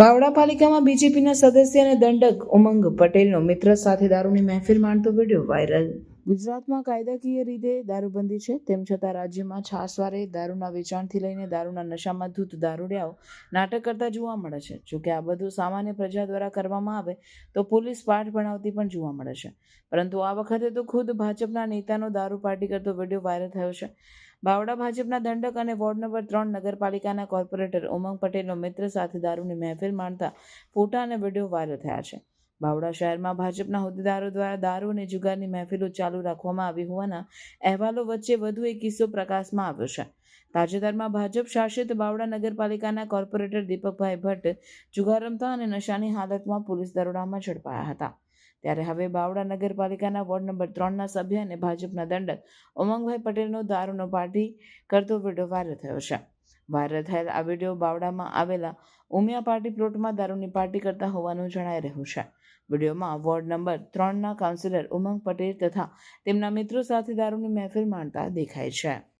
બાવડા પાલિકામાં બીજેપીના સદસ્ય અને દંડક ઉમંગ પટેલનો મિત્ર સાથે દારૂની મહેફિલ માણતો વીડિયો વાયરલ. ગુજરાતમાં કાયદાકીય રીતે દારૂબંધી છે. તેમ છતાં રાજ્યમાં છાસવારે દારૂના વેચાણથી લઈને દારૂના નશામાં ધૂત દારૂડિયાઓ નાટક કરતા જોવા મળે છે. જોકે આ બધું સામાન્ય પ્રજા દ્વારા કરવામાં આવે, તો પોલીસ પાઠ ભણાવતી પણ જોવા મળે છે. પરંતુ આ વખતે તો ખુદ ભાજપના નેતાનો દારૂ પાર્ટી કરતો વીડિયો વાયરલ થયો છે. બાવડા ભાજપના દંડક અને વોર્ડ નંબર ત્રણ નગરપાલિકાના કોર્પોરેટર ઉમંગ પટેલનો મિત્ર સાથે દારૂની મહેફિલ માણતા ફોટા અને વીડિયો વાયરલ થયા છે. બાવડા શહેરમાં ભાજપના હોદ્દેદારો દ્વારા દારૂ અને જુગારની મહેફિલો ચાલુ રાખવામાં આવી હોવાના અહેવાલો વચ્ચે વધુ એક કિસ્સો પ્રકાશમાં આવ્યો છે. તાજેતરમાં ભાજપ શાસિત બાવડા નગરપાલિકાના કોર્પોરેટર દીપકભાઈ ભટ્ટ જુગાર રમતા અને નશાની હાલતમાં પોલીસ દરોડામાં ઝડપાયા હતા. ત્યારે હવે બાવડા નગરપાલિકાના વોર્ડ નંબર ત્રણના સભ્ય અને ભાજપના દંડક ઉમંગભાઈ પટેલનો દારૂનો પાર્ટી કરતો વીડિયો વાયરલ થયો છે. વાયરલ થયેલ આ વીડિયો બાવડામાં આવેલા ઉમિયા પાર્ટી પ્લોટમાં દારૂની પાર્ટી કરતા હોવાનું જણાઈ રહ્યું છે. વિડીયોમાં વોર્ડ નંબર ત્રણના કાઉન્સિલર ઉમંગ પટેલ તથા તેમના મિત્રો સાથે દારૂની મહેફિલ માણતા દેખાય છે.